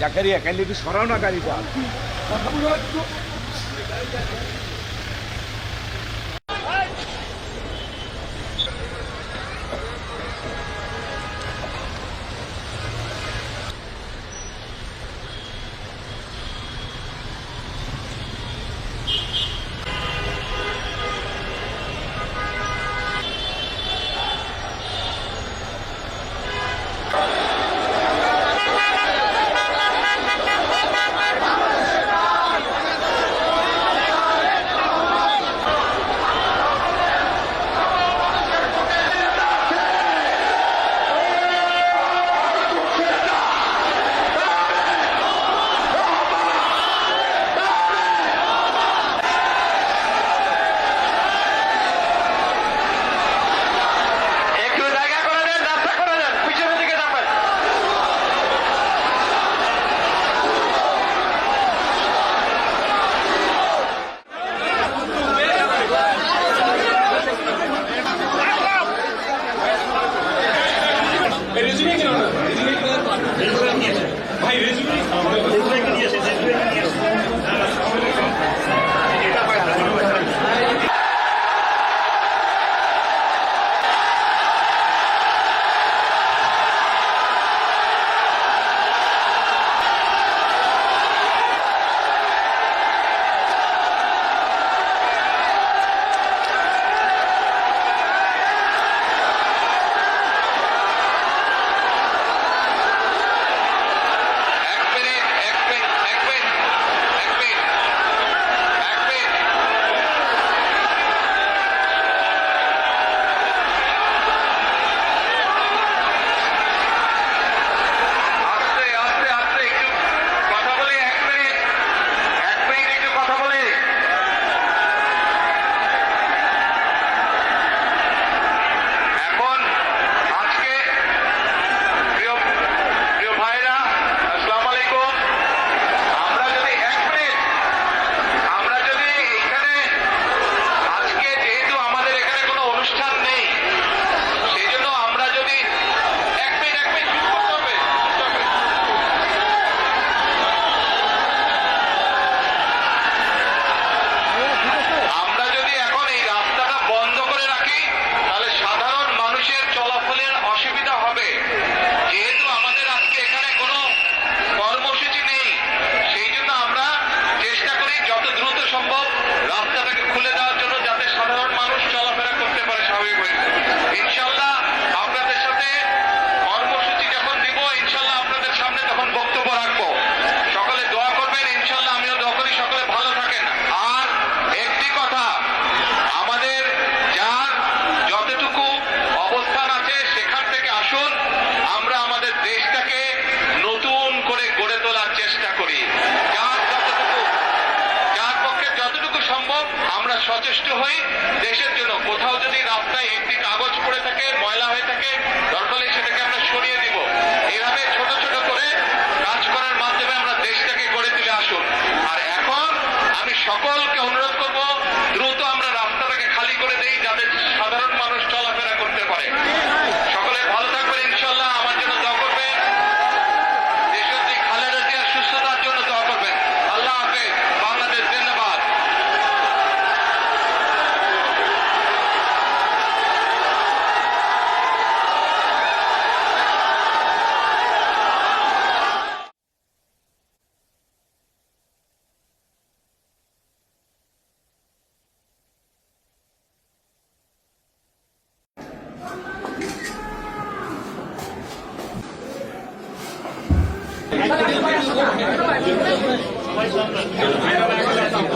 জাকারিয়া কাইলে একটু সরাও না গাড়িটা। কথা বলে Hayır, সচেষ্ট হয়ে দেশের জন্য। কোথাও Thank you.